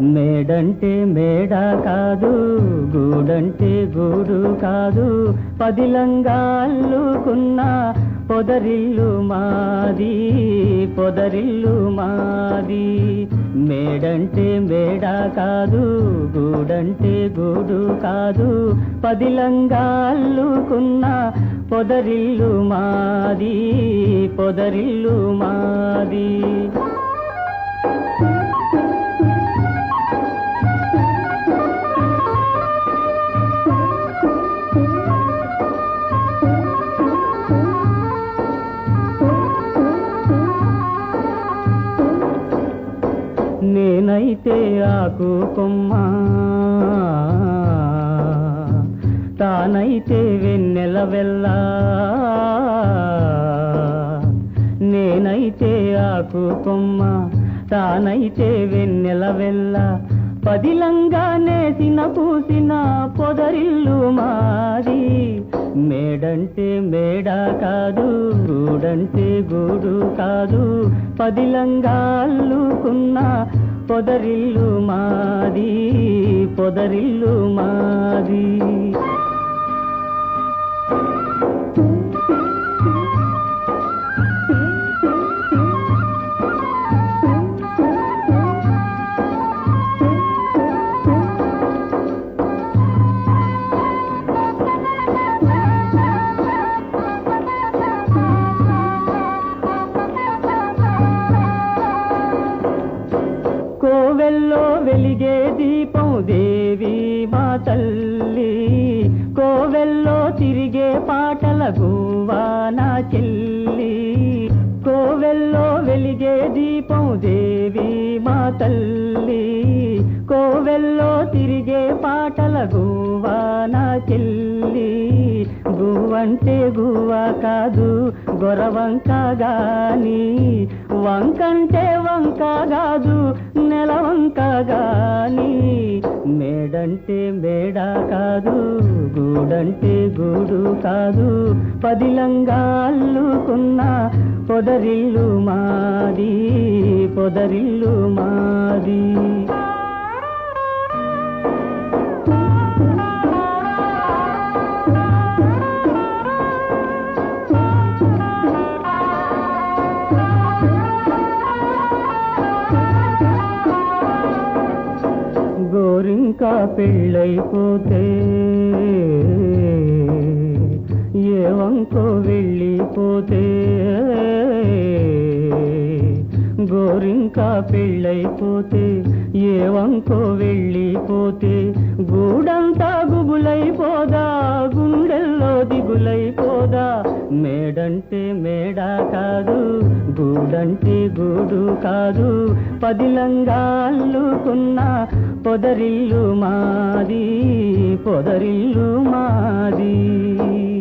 మేడంటే మేడ కాదు గూడంటే గూడు కాదు. పదిలంగా అల్లుకున్న పొదరిల్లు మాది పొదరిల్లు మాది. మేడంటే మేడ కాదు గూడంటే గూడు కాదు. పదిలంగా అల్లుకున్న పొదరిల్లు మాది పొదరిల్లు మాది. తానైతే ఆకు కొమ్మ. తానైతే వెన్నెల వెళ్ళ నేనైతే ఆకు కొమ్మ. తానైతే వెన్నెల వెళ్ళ పదిలంగా నేసిన పూసిన పొదరిల్లు మాది. మేడంటే మేడ కాదు గూడంటే గూడు కాదు. పదిలంగా అల్లుకున్నా పొదరిల్లు మాది పొదరిల్లు మా కోవెల్లో వెలిగే దీపం దేవి మా తల్లి. కోవెల్లో తిరిగే పాటల గోవా నా చెల్లి. కోవెల్లో వెలిగే దీపం దేవి మా తల్లి. కోవెల్లో తిరిగే పాటల గోవా నా చెల్లి. గువ్వంటే గువ్వ కాదు గొరవంక గాని. వంకంటే వంక కాదు నెల వంక గాని. మేడంటే మేడ కాదు గూడంటే గూడు కాదు. పదిలంగా అల్లుకున్న పొదరిల్లు మాది పొదరిల్లు మాది. ఇంకా పెళ్ళైపోతే ఏ వంకో వెళ్ళిపోతే గోరింకా పెళ్ళైపోతే ఏ వంకో వెళ్ళిపోతే గూడంతా గుబులైపోదా గుండెల్లో దిగులైపోదా? మేడంటే మేడ కాదు గూడంటే గూడు కాదు. పదిలంగా అల్లుకున్న పొదరిల్లు మాది పొదరిల్లు మాది.